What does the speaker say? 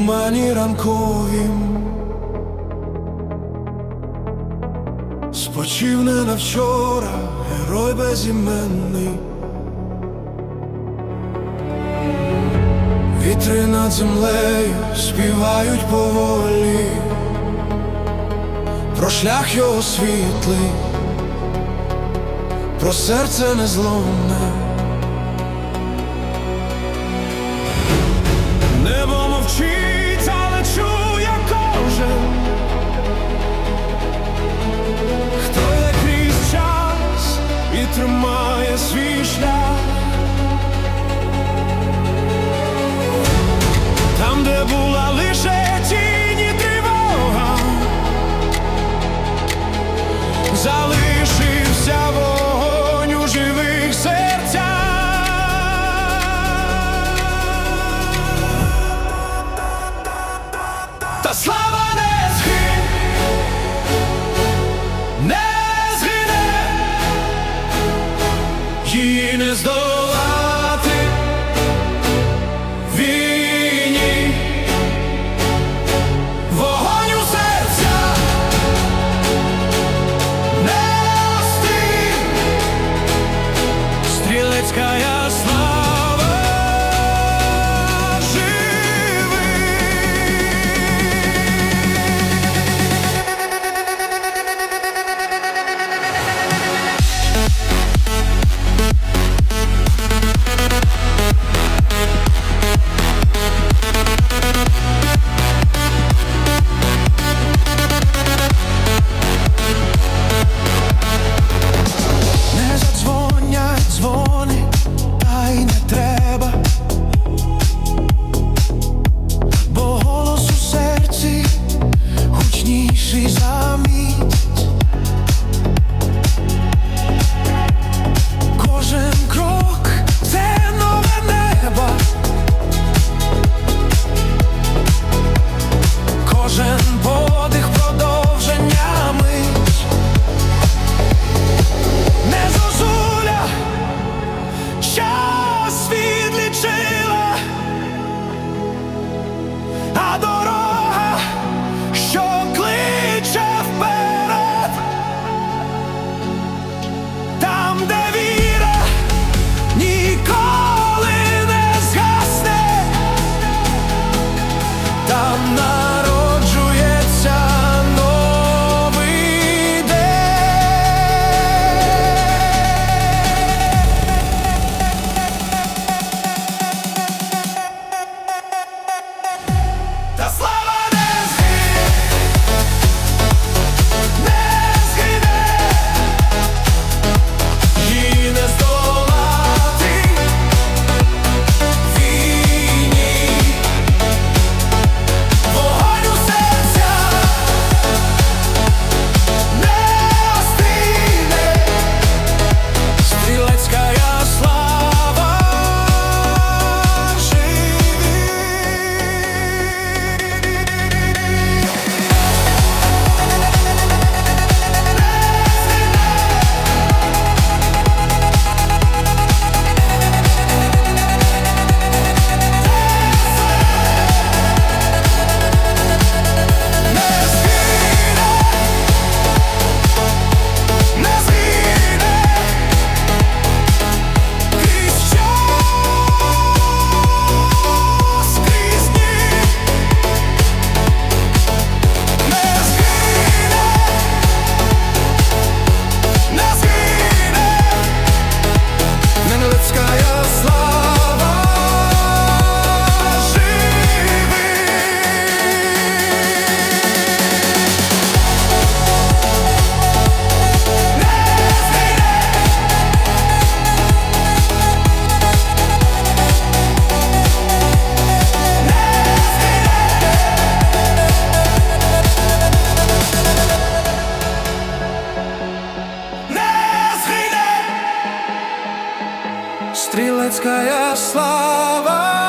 тумані ранковім спочив не на вчора, герой безіменний, вітри над землею співають поволі, про шлях його світлий, про серце незломне. тримає свій шлях, там, де був. is the Стрілецька слава.